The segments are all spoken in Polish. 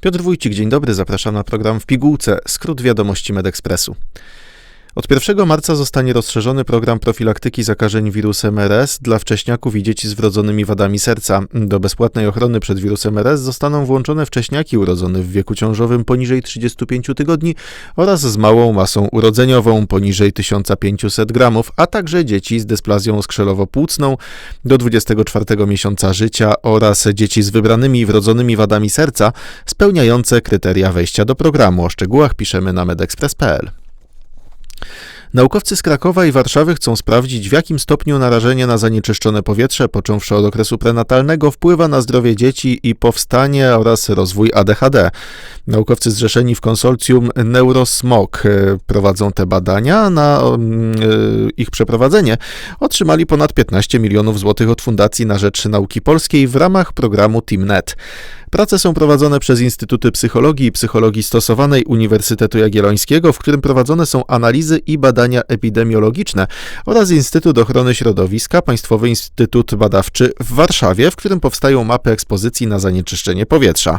Piotr Wójcik, dzień dobry, zapraszam na program w pigułce, skrót wiadomości MedExpressu. Od 1 marca zostanie rozszerzony program profilaktyki zakażeń wirusem RS dla wcześniaków i dzieci z wrodzonymi wadami serca. Do bezpłatnej ochrony przed wirusem RS zostaną włączone wcześniaki urodzone w wieku ciążowym poniżej 35 tygodni oraz z małą masą urodzeniową poniżej 1500 gramów, a także dzieci z dysplazją skrzelowo-płucną do 24 miesiąca życia oraz dzieci z wybranymi wrodzonymi wadami serca spełniające kryteria wejścia do programu. O szczegółach piszemy na medexpress.pl. Naukowcy z Krakowa i Warszawy chcą sprawdzić, w jakim stopniu narażenie na zanieczyszczone powietrze, począwszy od okresu prenatalnego, wpływa na zdrowie dzieci i powstanie oraz rozwój ADHD. Naukowcy zrzeszeni w konsorcjum Neurosmog e, prowadzą te badania. Na mm, e, ich przeprowadzenie otrzymali ponad 15 milionów złotych od Fundacji na Rzecz Nauki Polskiej w ramach programu TeamNet. Prace są prowadzone przez Instytuty Psychologii i Psychologii Stosowanej Uniwersytetu Jagiellońskiego, w którym prowadzone są analizy i badania epidemiologiczne oraz Instytut Ochrony Środowiska, Państwowy Instytut Badawczy w Warszawie, w którym powstają mapy ekspozycji na zanieczyszczenie powietrza.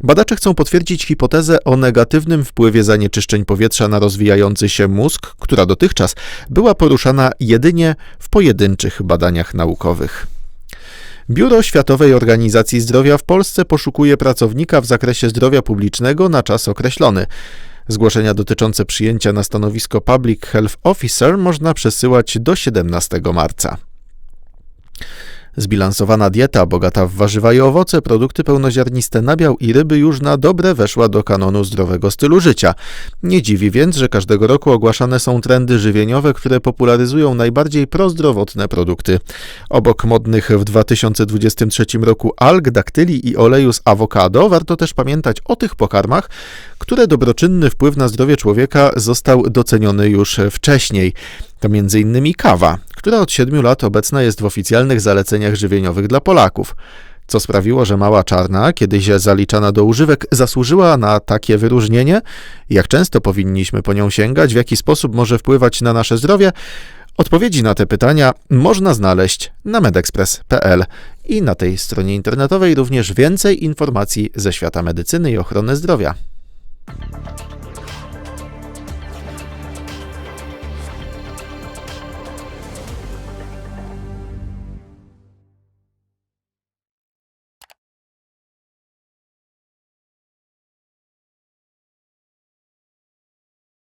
Badacze chcą potwierdzić hipotezę o negatywnym wpływie zanieczyszczeń powietrza na rozwijający się mózg, która dotychczas była poruszana jedynie w pojedynczych badaniach naukowych. Biuro Światowej Organizacji Zdrowia w Polsce poszukuje pracownika w zakresie zdrowia publicznego na czas określony. Zgłoszenia dotyczące przyjęcia na stanowisko Public Health Officer można przesyłać do 17 marca. Zbilansowana dieta, bogata w warzywa i owoce, produkty pełnoziarniste, nabiał i ryby już na dobre weszła do kanonu zdrowego stylu życia. Nie dziwi więc, że każdego roku ogłaszane są trendy żywieniowe, które popularyzują najbardziej prozdrowotne produkty. Obok modnych w 2023 roku alg, daktyli i oleju z awokado, warto też pamiętać o tych pokarmach, które dobroczynny wpływ na zdrowie człowieka został doceniony już wcześniej. To m.in. kawa, która od 7 lat obecna jest w oficjalnych zaleceniach żywieniowych dla Polaków. Co sprawiło, że mała czarna, kiedyś zaliczana do używek, zasłużyła na takie wyróżnienie? Jak często powinniśmy po nią sięgać? W jaki sposób może wpływać na nasze zdrowie? Odpowiedzi na te pytania można znaleźć na medexpress.pl i na tej stronie internetowej również więcej informacji ze świata medycyny i ochrony zdrowia.